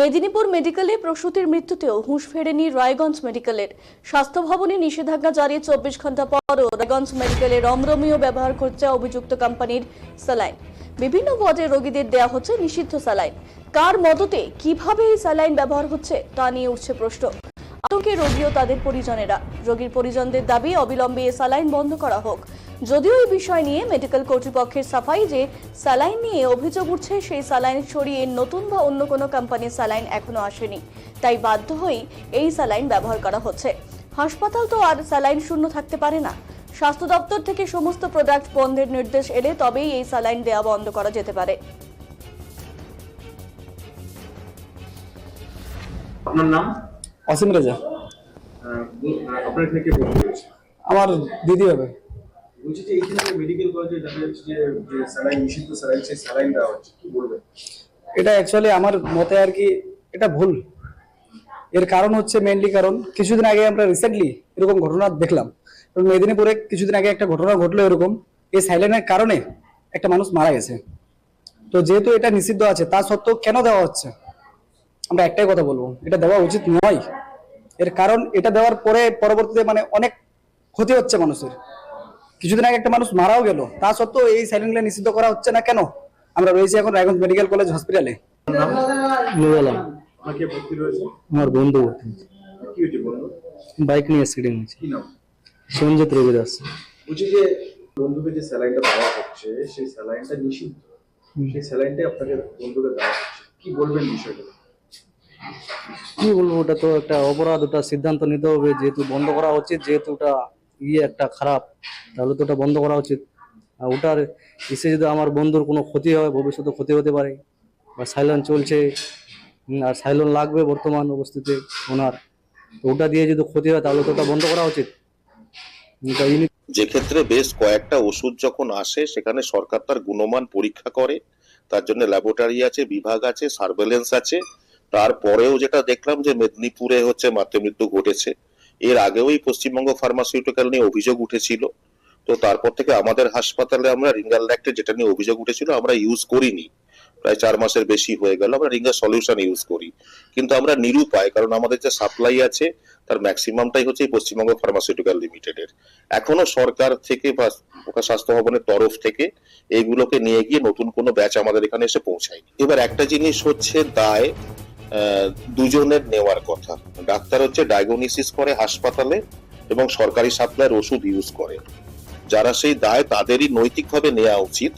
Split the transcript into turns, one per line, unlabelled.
মেদিনীপুর মেডিকেলে প্রসূতির মৃত্যুতেও হুঁশ ফেরেনি রায়গঞ্জ মেডিকেলের। স্বাস্থ্য ভবনে নিষেধাজ্ঞা জারি চব্বিশ ঘণ্টা পরও রায়গঞ্জ মেডিকেলে রমরমিও ব্যবহার করছে অভিযুক্ত কোম্পানির স্যালাইন। বিভিন্ন ওয়ার্ডে রোগীদের দেয়া হচ্ছে নিষিদ্ধ স্যালাইন। কার মদতে কীভাবে এই স্যালাইন ব্যবহার হচ্ছে তা নিয়ে উঠছে প্রশ্ন। আতঙ্কে রোগী ও তাদের পরিজনেরা। রোগীর পরিজনদের দাবি, অবিলম্বে এ স্যালাইন বন্ধ করা হোক। যদিও এই বিষয় নিয়ে মেডিকেল কর্তৃপক্ষের সাফাই যে স্যালাইন নিয়ে অভিযোগ উঠছে সেই স্যালাইন সরিয়ে নতুন বা অন্য কোনো কোম্পানির স্যালাইন এখনও আসেনি। তাই বাধ্য হয়েই এই স্যালাইন ব্যবহার করা হচ্ছে। হাসপাতাল তো আর স্যালাইন শূন্য থাকতে পারে না। স্বাস্থ্য দপ্তর থেকে সমস্ত প্রোডাক্ট বন্ধের নির্দেশ এলে তবেই এই স্যালাইন দেওয়া বন্ধ করা যেতে পারে।
আপনার নাম?
অসীম রেজা।
আপনার থেকে
আমার দিদি হবে। এটা অ্যাকচুয়ালি আমার মতে আর কি, এটা ভুল। এর কারণ হচ্ছে মেইনলি কারণ, কিছুদিন আগে আমরা রিসেন্টলি এরকম ঘটনা দেখলাম। কারণ মেদিনীপুরে কিছুদিন আগে একটা ঘটনা ঘটলো এরকম। এই সাইলেন্টের কারণে একটা মানুষ মারা গেছে। তো যেহেতু এটা নিষিদ্ধ আছে, তা সত্ত্বেও কেন দেওয়া হচ্ছে? আমরা একটাই কথা বলব, এটা দেওয়া উচিত নয়। এর কারণ এটা দেওয়ার পরে পরবর্তীতে মানে অনেক ক্ষতি হচ্ছে মানুষের। কিছুদিন আগে একটা মানুষ মারাও গেল। তা সত্ত্বেও এই সাইলেন্টগুলো নিষিদ্ধ করা হচ্ছে না কেন? আমরা রয়েছি এখন রায়গঞ্জ মেডিকেল কলেজ হসপিটালে
আমার বন্ধু বাইক নিয়ে অ্যাক্সিডেন্ট হয়েছে। সঞ্জিত রবিদাস।
বলছি যে বন্ধুকে যে স্যালাইনটা দেওয়া হচ্ছে সেই স্যালাইনটা নিষিদ্ধ। সেই স্যালাইনটাই আপনাকে বন্ধুকে দেওয়া হচ্ছে। কি বলবেন বিষয়টা?
কি বলব ওটা তো একটা অপরাধ ওটা সিদ্ধান্ত নিতে হবে যেহেতু বন্ধ করা উচিত যেহেতু ওটা ইয়ে একটা খারাপ, তাহলে তো ওটা বন্ধ করা উচিত। আর ওটার এসে যদি আমার বন্ধুর কোনো ক্ষতি হয়, ভবিষ্যতে ক্ষতি হতে পারে বা সাইলন চলছে আর সাইলন লাগবে বর্তমান অবস্থিতে ওনার, তো ওটা দিয়ে যদি ক্ষতি হয়, তাহলে তো ওটা বন্ধ করা উচিত। এটা ইউনি
যে ক্ষেত্রে বেশ কয়েকটা ওষুধ যখন আসে, সেখানে সরকার তার গুণমান পরীক্ষা করে। তার জন্য ল্যাবরেটরি আছে, বিভাগ আছে সার্ভেলেন্স আছে। তারপরেও যেটা দেখলাম যে মেদিনীপুরে হচ্ছে মাতৃমৃত্যু ঘটেছে। এর আগেও এই পশ্চিমবঙ্গ ফার্মাসিউটিক্যাল নিয়ে অভিযোগ উঠেছিল। তো তারপর থেকে আমাদের হাসপাতালে আমরা রিঙ্গাল ল্যাক্টে যেটা নিয়ে অভিযোগ উঠেছিল, আমরা ইউজ করিনি। প্রায় চার মাসের বেশি হয়ে গেল, আমরা রিঙ্গার সলিউশন ইউজ করি। কিন্তু আমরা নিরুপায়, কারণ আমাদের যে সাপ্লাই আছে, তার ম্যাক্সিমামটাই হচ্ছে পশ্চিমবঙ্গ ফার্মাসিউটিক্যাল লিমিটেডের এখনও সরকার থেকে বা স্বাস্থ্য ভবনের তরফ থেকে এইগুলোকে নিয়ে গিয়ে নতুন কোনো ব্যাচ আমাদের এখানে এসে পৌঁছায়নি। এবার একটা জিনিস হচ্ছে দায় দুজনের নেওয়ার কথা। ডাক্তার হচ্ছে ডায়াগনোসিস করে হাসপাতালে এবং সরকারি সাপ্লাইয়ের ওষুধ ইউজ করে। যারা সেই দায় তাদেরই নৈতিকভাবে নেওয়া উচিত।